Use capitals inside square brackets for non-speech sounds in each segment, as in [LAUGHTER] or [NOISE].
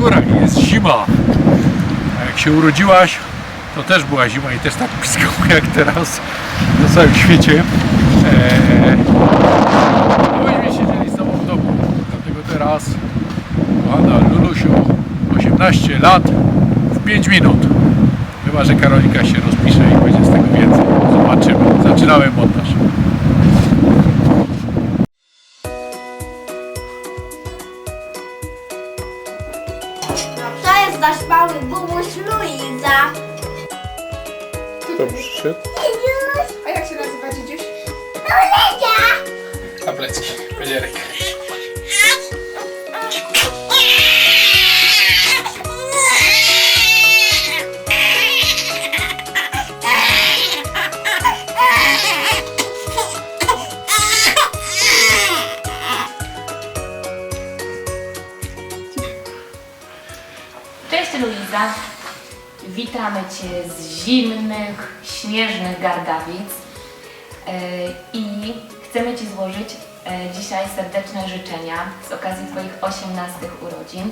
górach jest zima. A jak się urodziłaś, to też była zima i też tak piskało [LAUGHS] jak teraz na całym świecie. Eee, myśmy siedzieli z tobą w domu, dlatego teraz kochana Lulusiu 18 lat w 5 minut. Chyba, że Karolika się rozpisze i będzie z tego więcej. Zobaczymy. Zaczynamy montaż. Przyszedł? A jak się nazywa dziedziuś? Luiza! Tablecki, Bezierek. Cześć Luiza. Witamy Cię z zimnych, śnieżnych Gardawic E, i chcemy Ci złożyć e, dzisiaj serdeczne życzenia z okazji Twoich 18 urodzin.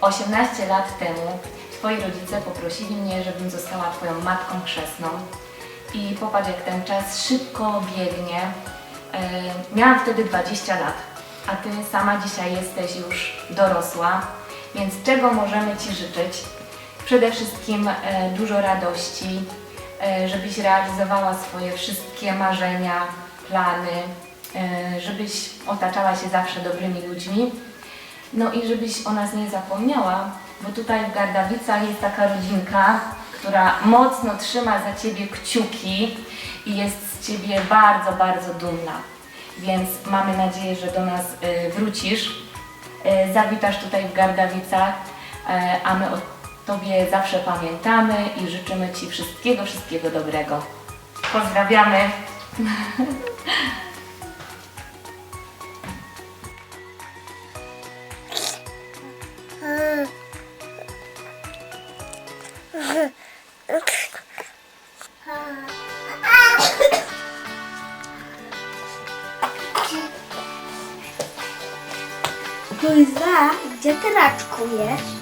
18 lat temu Twoi rodzice poprosili mnie, żebym została Twoją matką chrzestną i popatrz jak ten czas szybko biegnie. E, Miałam wtedy 20 lat, a Ty sama dzisiaj jesteś już dorosła, więc czego możemy Ci życzyć? Przede wszystkim dużo radości, żebyś realizowała swoje wszystkie marzenia, plany, e, żebyś otaczała się zawsze dobrymi ludźmi. No i żebyś o nas nie zapomniała, bo tutaj w Gardawicach jest taka rodzinka, która mocno trzyma za Ciebie kciuki i jest z Ciebie bardzo, bardzo dumna. Więc mamy nadzieję, że do nas y, wrócisz, zawitasz tutaj w Gardawicach, a my o Tobie zawsze pamiętamy i życzymy Ci wszystkiego, wszystkiego dobrego. Pozdrawiamy. Luiza, gdzie ty raczkujesz?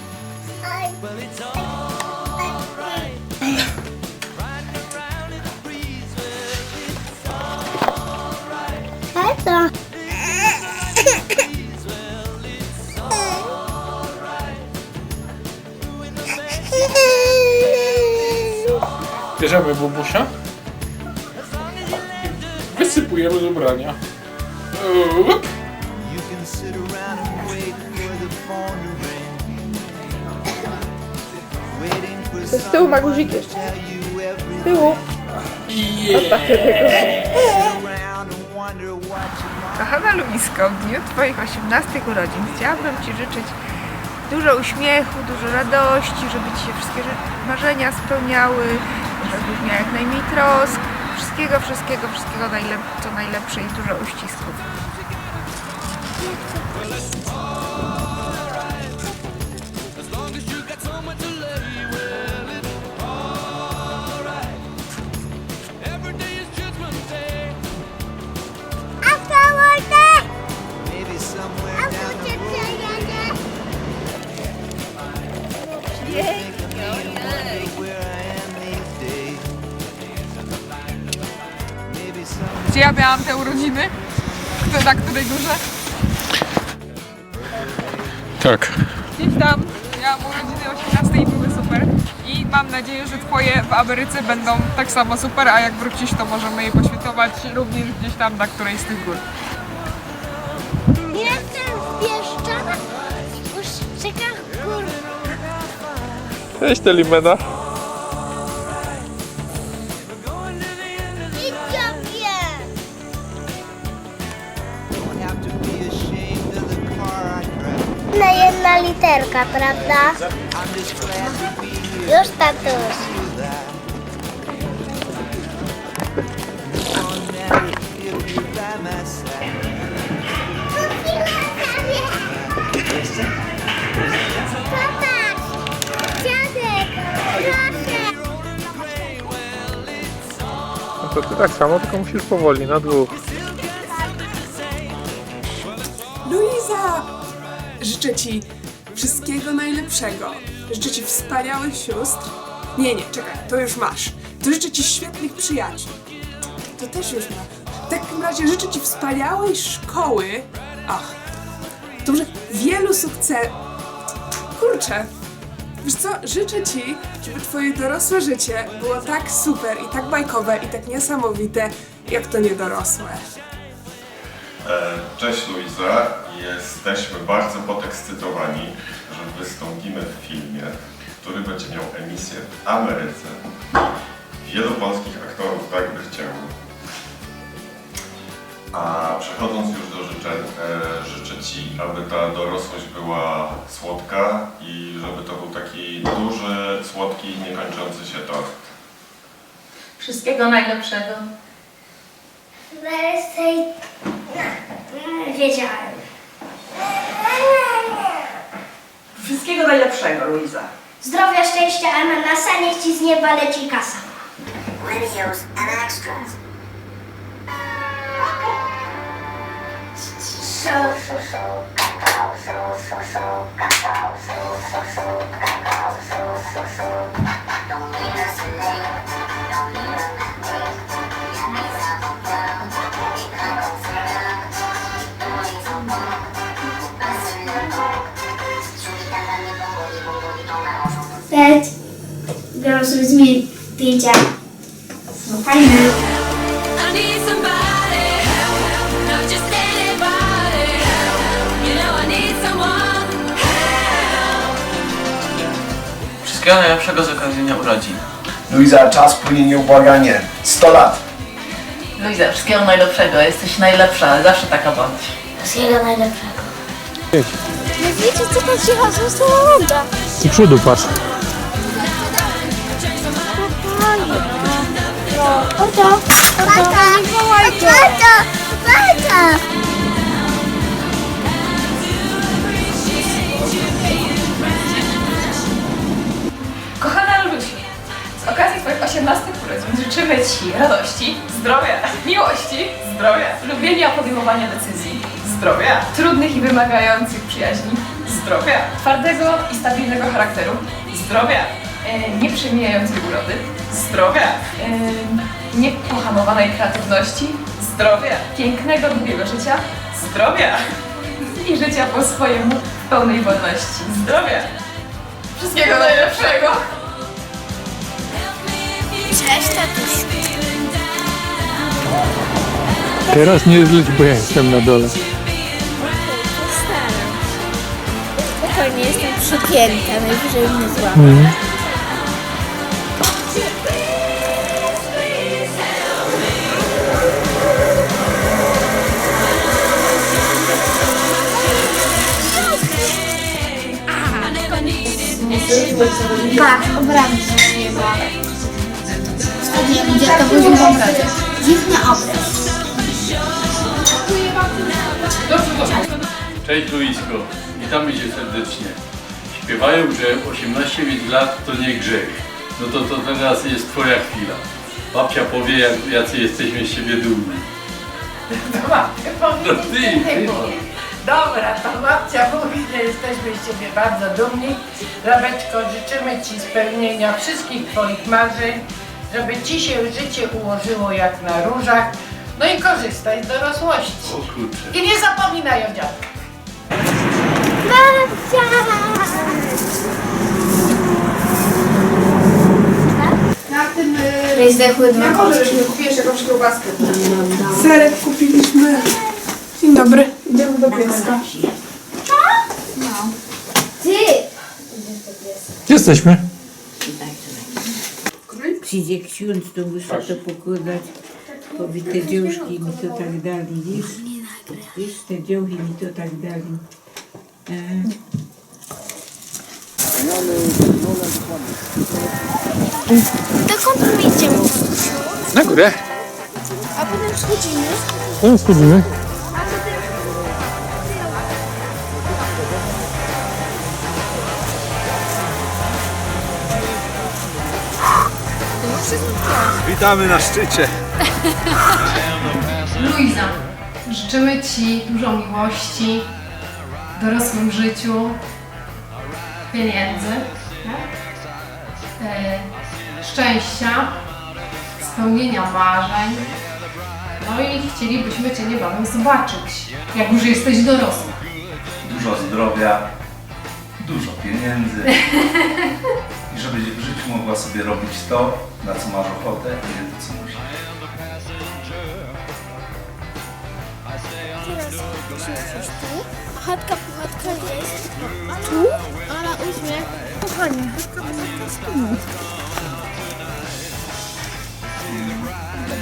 Bierzemy bubusia. Wysypujemy z ubrania. Up. Z tyłu ma guzik jeszcze. Z tyłu. Kochana Luisko, w dniu Twoich 18 urodzin chciałabym Ci życzyć dużo uśmiechu, dużo radości, żeby Ci się wszystkie rze- marzenia spełniały, żebyś jak najmniej trosk, wszystkiego, wszystkiego, wszystkiego najlep- co najlepsze i dużo uścisków. Górze? Tak. Gdzieś tam. Miałam urodziny 18 i były super. I mam nadzieję, że Twoje w Ameryce będą tak samo super, a jak wrócisz, to możemy je poświętować również gdzieś tam na którejś z tych gór. Jestem w Bieszczadach, w Gór. Cześć Telimena. Jedna literka, prawda? Już tatuś. Popatrz! Dziadek! Proszę! No to ty tak samo, tylko musisz powoli, na dwóch. Luiza! Życzę Ci wszystkiego najlepszego. Życzę Ci wspaniałych sióstr. Nie, nie, czekaj, to już masz. To życzę Ci świetnych przyjaciół. To też już masz. W takim razie życzę Ci wspaniałej szkoły. Ach, dobrze, wielu sukcesów. Kurczę, Wiesz co, życzę Ci, żeby Twoje dorosłe życie było tak super i tak bajkowe i tak niesamowite, jak to niedorosłe. E, Cześć Luiza, jesteśmy bardzo podekscytowani, że wystąpimy w filmie, który będzie miał emisję w Ameryce. Wielu polskich aktorów tak by chciało. A przechodząc już do życzeń, e, życzę Ci, aby ta dorosłość była słodka i żeby to był taki duży, słodki, niekończący się tort. Wszystkiego najlepszego. Wersej... Wiedziałem. Wszystkiego najlepszego, Luiza. Zdrowia, szczęścia, ananasa, niech ci z nieba leci kasa. videos and extras. So, so, so. Don't need late. Don't need us to late. Ya Ted, biorę sobie zdjęcia. No fajne. I need somebody help, not just anybody help. You know I need someone help. Wszystkiego najlepszego z okazji dnia urodzin. Luiza, czas płynie nieubłaganie. 100 lat. Luiza, wszystkiego najlepszego. Jesteś najlepsza, zawsze taka bądź. Wszystkiego najlepszego. Wiecie co tam się chodzą z przodu patrz. Oto, oto. Mikołajko. Oto, oto. Kochana Lusiu, z okazji Twoich 18 urodzin życzymy Ci radości, zdrowia, miłości, zdrowia, lubienia podejmowania decyzji, zdrowia, trudnych i wymagających przyjaźni, zdrowia, twardego i stabilnego charakteru, zdrowia, nieprzemijającej urody, zdrowia, e, niepohamowanej kreatywności, zdrowia, pięknego, długiego życia, zdrowia i życia po swojemu w pełnej wolności, zdrowia. Wszystkiego najlepszego! Cześć, tatuś. Teraz nie zleć, bo ja jestem na dole. Spokojnie, jestem przypięta, najwyżej mnie złapie. Tak, później w obrazie. Dziwny obraz. Cześć Luisko, witamy Cię serdecznie. Śpiewają, że 18 mieć lat to nie grzech. No to, to teraz jest Twoja chwila. Babcia powie, jak, jacy jesteśmy z siebie dumni. No ty, ty no. Dobra, to babcia mówi, że jesteśmy z Ciebie bardzo dumni. Rabeczko, życzymy Ci spełnienia wszystkich Twoich marzeń, żeby Ci się życie ułożyło jak na różach. No i korzystaj z dorosłości. O kurczę. I nie zapominaj o dziadkach. Na tym Której zdechły dwa na kotki. korze, że kupiłeś jakąś kiełbaskę. Serek kupiliśmy. Dzień dobry, do pieska. Ty! Jesteśmy. Przyjdzie ksiądz, to muszę to pokładać. Powie te mi to tak dali, wiesz? Wiesz, te dziełki mi to tak dali. Dokąd my idziemy? Na górę. A potem schodzimy. Teraz schodzimy. Witamy na szczycie. [LAUGHS] Luiza, życzymy Ci dużo miłości w dorosłym życiu, pieniędzy, tak? E, szczęścia, spełnienia marzeń. No i chcielibyśmy Cię niebawem zobaczyć, jak już jesteś dorosła. Dużo zdrowia, dużo pieniędzy [LAUGHS] i żebyś w życiu mogła sobie robić to, na co masz ochotę i nie to, co musisz. Teraz tu, a chatka puchatka jest tu, a na uśmiech. Kochanie, chatka puchatka jest tu.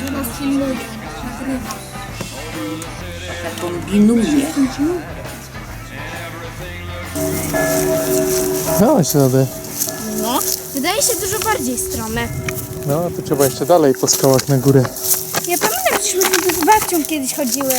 To nas filmuje, nagrywa. Kombinuje. Dałaś radę. No, wydaje się dużo bardziej strome. No, to trzeba jeszcze dalej po skałach na górę. Ja pamiętam, żeśmy tu z babcią kiedyś chodziły.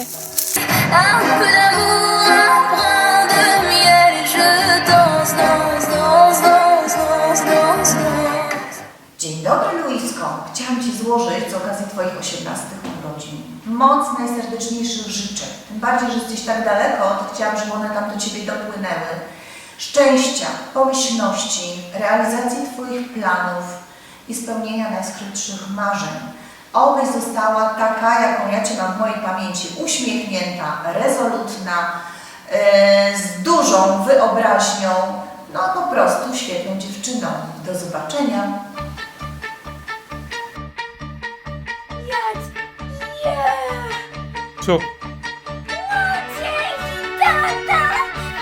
Dzień dobry, Luisko. Chciałam Ci złożyć z okazji Twoich 18 urodzin moc najserdeczniejszych życzeń. Tym bardziej, że jesteś tak daleko, to chciałam, żeby one tam do Ciebie dopłynęły. Szczęścia, pomyślności, realizacji Twoich planów i spełnienia najskrytszych marzeń. Obyś została taka, jaką ja Cię mam w mojej pamięci. Uśmiechnięta, rezolutna, e, z dużą wyobraźnią, no po prostu świetną dziewczyną. Do zobaczenia. Co? Tata!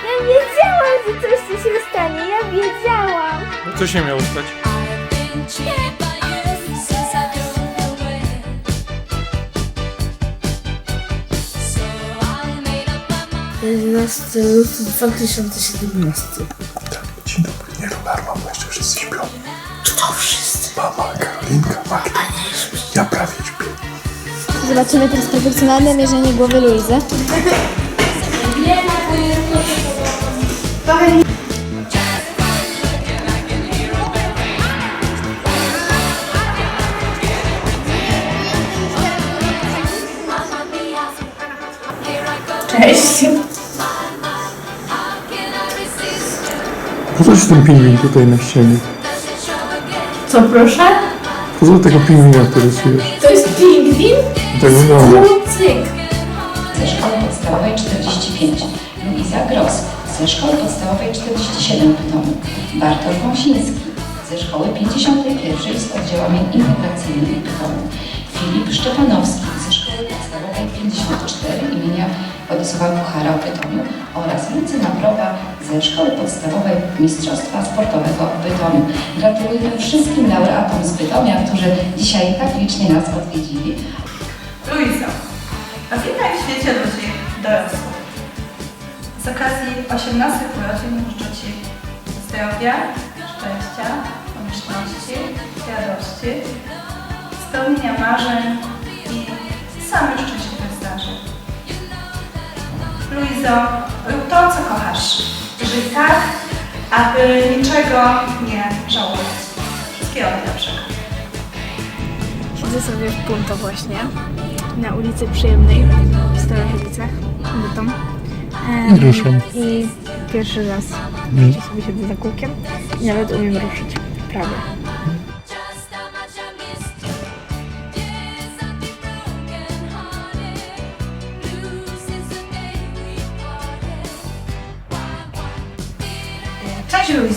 Ja wiedziałam, że coś ci się stanie. Ja wiedziałam. No co się miało stać? 11 luty 2017. Dzień dobry, nie rób alarma, bo jeszcze wszyscy śpią. Kto wszyscy? Mama, Karolinka, Magda. Ja prawie śpię. Zobaczymy teraz profesjonalne mierzenie głowy Luizy. Ci ten pingwin tutaj na ścianie? Co proszę? Co tego pingwina rysujesz? To jest pingwin? Tak wygląda. Cyk! ze szkoły podstawowej 45, Luiza Gross ze szkoły podstawowej 47 w Bytomiu, Bartosz Wąsiński ze szkoły 51 z oddziałami integracyjnymi Filip Szczepanowski ze szkoły podstawowej 54 imienia Władysława Kuchara w Bytomiu oraz Lucyna Prowa ze szkoły podstawowej Mistrzostwa Sportowego w Bytomiu. Gratulujemy wszystkim laureatom z Bytomia, którzy dzisiaj tak licznie nas odwiedzili. Luiza, a witaj w świecie ludzi dorosłych. Z okazji 18 urodzin życzę Ci zdrowia, szczęścia, pomyślności, radości, spełnienia marzeń i samych szczęśliwych zdarzeń. Luizo, rób to, co kochasz. Żyj tak, aby niczego nie żałować. Wszystkiego najlepszego. Siedzę sobie w Punto właśnie, na ulicy Przyjemnej, w Staroszylicach, bytom. Em, Ruszam. I pierwszy raz mm. sobie siedzę za kółkiem i nawet umiem ruszyć. Prawie.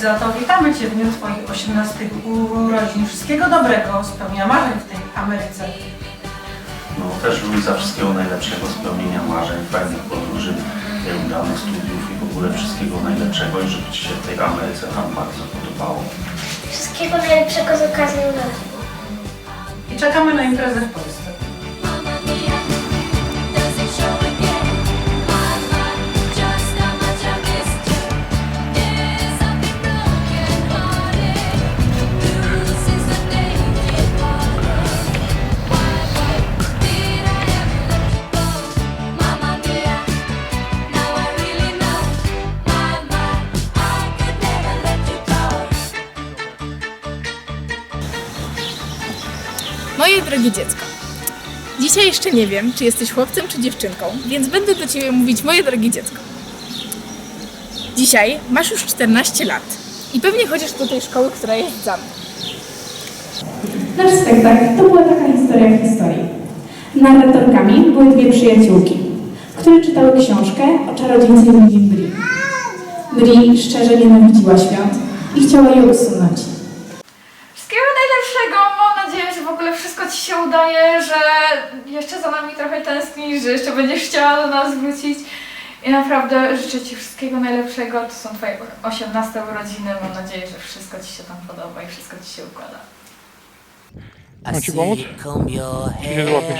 Cześć Luizo, to witamy Cię w dniu Twoich 18 urodzin. Wszystkiego dobrego, spełnienia marzeń w tej Ameryce. No też Luisa wszystkiego najlepszego, spełnienia marzeń, fajnych podróży, udanych studiów i w ogóle wszystkiego najlepszego i żeby Ci się w tej Ameryce tam bardzo podobało. Wszystkiego najlepszego z okazji urodzin. I czekamy na imprezę w Polsce. Drogie dziecko, dzisiaj jeszcze nie wiem, czy jesteś chłopcem czy dziewczynką, więc będę do Ciebie mówić moje drogie dziecko. Dzisiaj masz już 14 lat I pewnie chodzisz do tej szkoły, która jest za mną. Nasz spektakl to była taka historia w historii. Narratorkami były dwie przyjaciółki, które czytały książkę o czarodziejce imieniem Bri. Bri szczerze nienawidziła świąt i chciała je usunąć. Wszystkiego najlepszego. Mam nadzieję, że w ogóle wszystko Ci się udaje, że jeszcze za nami trochę tęsknisz, że jeszcze będziesz chciała do nas wrócić. I naprawdę życzę Ci wszystkiego najlepszego. To są Twoje 18 urodziny. Mam nadzieję, że wszystko Ci się tam podoba i wszystko Ci się układa. Mam ci pomóc? Czy się złapiesz?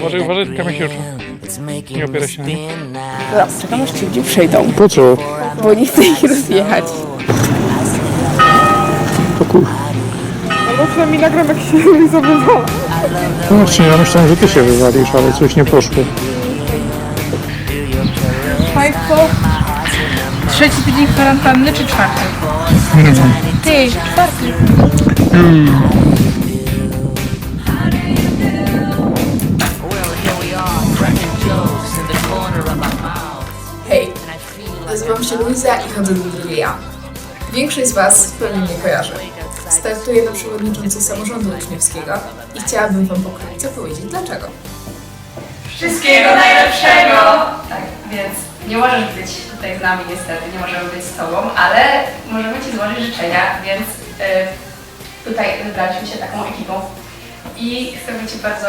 Uważaj, uważaj, tylko mnie się. Nie opieraj się na nim. Czekam aż ci ludzie przejdą, Po co? bo nie chcę ich rozjechać. Przynajmniej nagram jak się [LAUGHS] sobie wywala. No właśnie, ja myślałem, że ty się wywalisz, ale coś nie poszło. Państwo, trzeci tydzień kwarantanny czy czwarty? Nie wiem. Ty, czwarty. Mm. Hej, nazywam się Luiza i chodzę do drugiej A. Większość z Was pewnie mnie kojarzy. Startuję na przewodniczącej samorządu uczniowskiego i chciałabym Wam pokrótce powiedzieć dlaczego. Wszystkiego najlepszego! Tak, więc nie możesz być tutaj z nami niestety, nie możemy być z Tobą, ale możemy Ci złożyć życzenia, więc y, tutaj wybraliśmy się taką ekipą i chcemy Ci bardzo,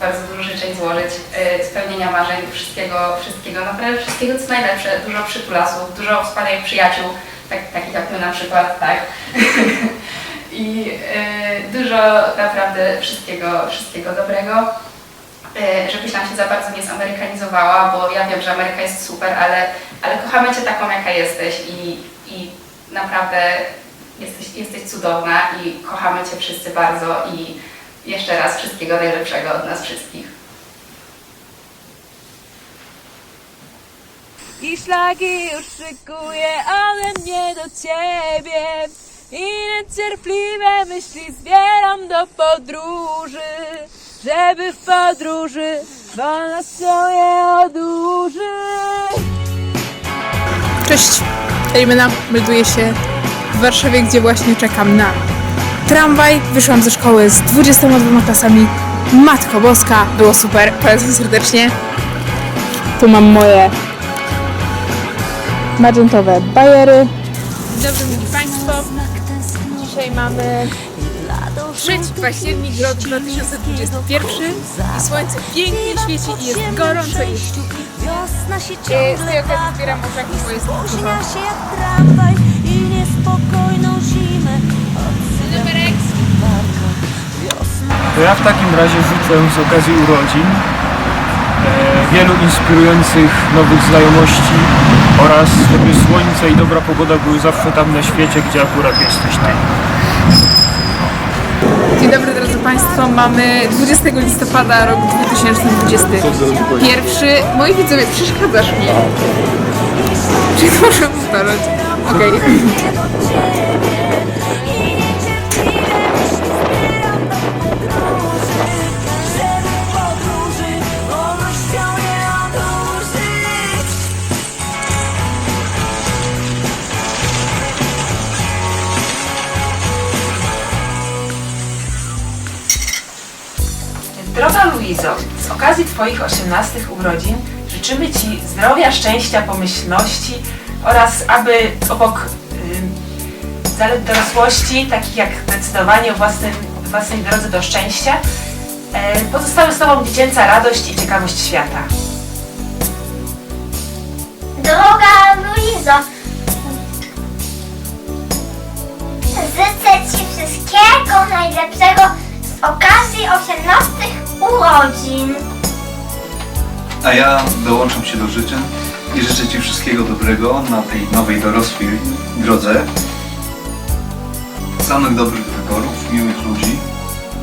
bardzo dużo życzeń złożyć, y, spełnienia marzeń, wszystkiego, wszystkiego, naprawdę wszystkiego co najlepsze, dużo przytulasów, dużo wspaniałych przyjaciół, tak, takich jak my na przykład, tak? [LAUGHS] I y, dużo naprawdę wszystkiego, wszystkiego dobrego. Y, żebyś nam się za bardzo nie zamerykanizowała, bo ja wiem, że Ameryka jest super, ale, ale kochamy Cię taką, jaka jesteś i, i naprawdę jesteś, jesteś cudowna i kochamy Cię wszyscy bardzo i jeszcze raz wszystkiego najlepszego od nas wszystkich. I szlaki już szykuję ode mnie do ciebie I niecierpliwe myśli zbieram do podróży Żeby w podróży wolnością je odłuży Cześć, Elimena melduje się w Warszawie, gdzie właśnie czekam na tramwaj. Wyszłam ze szkoły z 22 klasami. Matko Boska, było super, polecam serdecznie. Tu mam moje magentowe bajery. Dzień dobry, mili Państwo. Dzisiaj mamy 3 październik rok 2021 i słońce pięknie świeci i jest gorąco i Wiosna się Z tej okazji zbieram orzechy, bo jest dużo. Się jak tramwaj i niespokojną zimę. Numerek To ja w takim razie życzę z okazji urodzin wielu inspirujących nowych znajomości oraz żeby słońce i dobra pogoda były zawsze tam na świecie, gdzie akurat jesteś. Dzień dobry drodzy Państwo, mamy 20 listopada rok 2021. Moi widzowie, przeszkadzasz mi. Czy muszę powtarzać? Okej. Droga Luizo, z okazji Twoich 18 urodzin życzymy Ci zdrowia, szczęścia, pomyślności oraz aby obok y, zalet dorosłości, takich jak decydowanie o własnym, własnej drodze do szczęścia, e, pozostały z Tobą dziecięca radość i ciekawość świata. Droga Luizo, życzę Ci wszystkiego najlepszego z okazji 18 urodzin. A ja dołączam się do życzeń i życzę Ci wszystkiego dobrego na tej nowej dorosłej drodze. Samych dobrych wyborów, miłych ludzi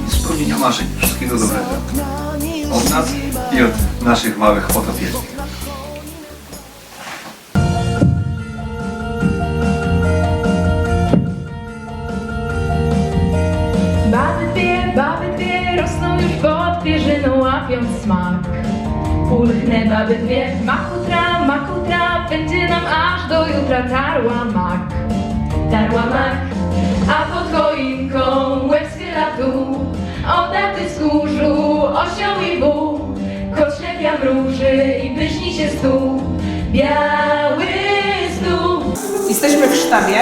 i spełnienia marzeń. Wszystkiego dobrego. Od nas i od naszych małych potopielnych. Łapiąc smak. Pulchne baby dwie, makutra, makutra, będzie nam aż do jutra tarła mak. darła mak, a pod choinką łeb schyla w dół. Odaty skórzu, osioł i wół, kot ślepia mruży i pyszni się stół. Biały stół. Jesteśmy w sztabie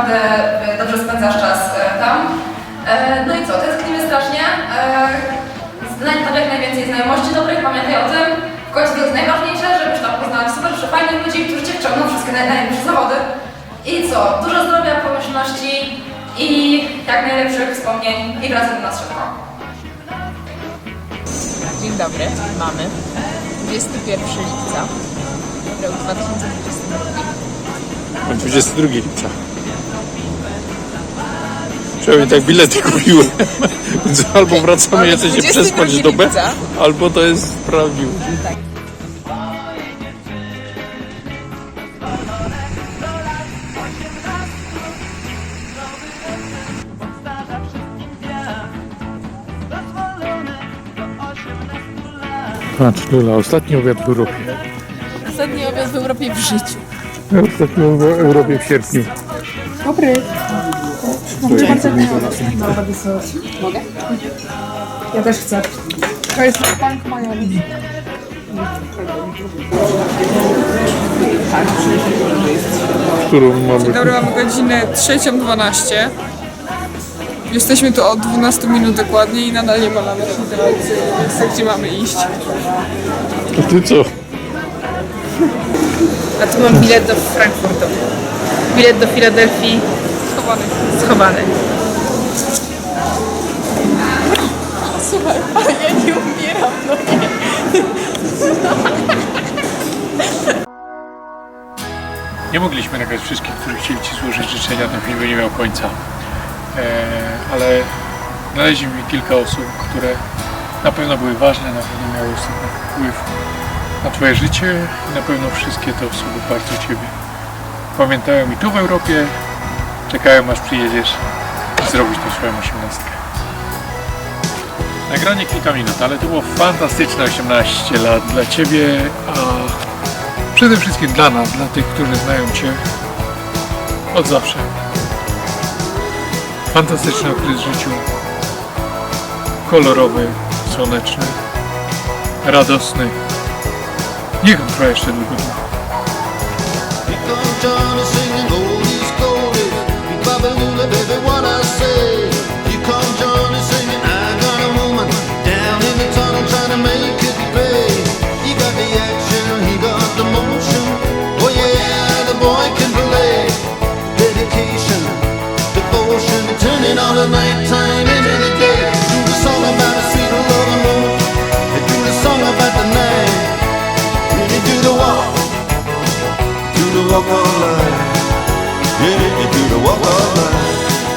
naprawdę e, dobrze spędzasz czas e, tam. E, No i co, tęsknimy strasznie. Znajdź tam jak najwięcej znajomości dobrych, pamiętaj o tym. W końcu to jest najważniejsze, żebyś tam poznała super fajnych ludzi, którzy Cię wciągną wszystkie naj- najlepsze zawody. I co, dużo zdrowia, pomyślności i jak najlepszych wspomnień i wracaj do nas szybko. Dzień dobry, mamy 21 lipca, rok 2022. 22 lipca. Przynajmniej tak bilety kupiłem. [LAUGHS] Więc albo wracamy jeszcze się 22 przespać dobę, lipca. albo to jest prawdziwe. Patrz Lula, ostatni obiad w Europie. Ostatni obiad w Europie w życiu. Ostatni w Europie w sierpniu. Dobry. Dziękuję bardzo. Mogę? Ja też chcę. To jest bank majowy. Którą mamy? Dobry, mamy godzinę 3.12. Jesteśmy tu od 12 minut dokładnie i nadal nie ma na naszej drodze, więc gdzie mamy iść. To ty co? A tu mam bilet do Frankfurtu. Bilet do Filadelfii Schowany. schowany. Słuchaj, ale ja nie umieram, no nie. Nie mogliśmy nagrać wszystkich, którzy chcieli Ci złożyć życzenia, ten film by nie miał końca. E, ale znaleźliśmy kilka osób, które na pewno były ważne, na pewno miały super wpływ na Twoje życie i na pewno wszystkie te osoby bardzo Ciebie pamiętają i tu w Europie czekają aż przyjedziesz i zrobisz tą swoją osiemnastkę. Nagranie kilka minut, ale to było fantastyczne 18 lat dla Ciebie, a przede wszystkim dla nas, dla tych, którzy znają Cię od zawsze. Fantastyczny okres w życiu, kolorowy, słoneczny, radosny. Niech on trwa jeszcze długo. Lula, baby, what I say. You singing, I got a woman down in the tunnel trying to make it pay. He got the action, he got the motion. Oh yeah, the boy can play. Dedication, devotion, turning all the nighttime into the day. Song about a sweet the song about the night. The walk the walk. Yeah, the walk of life.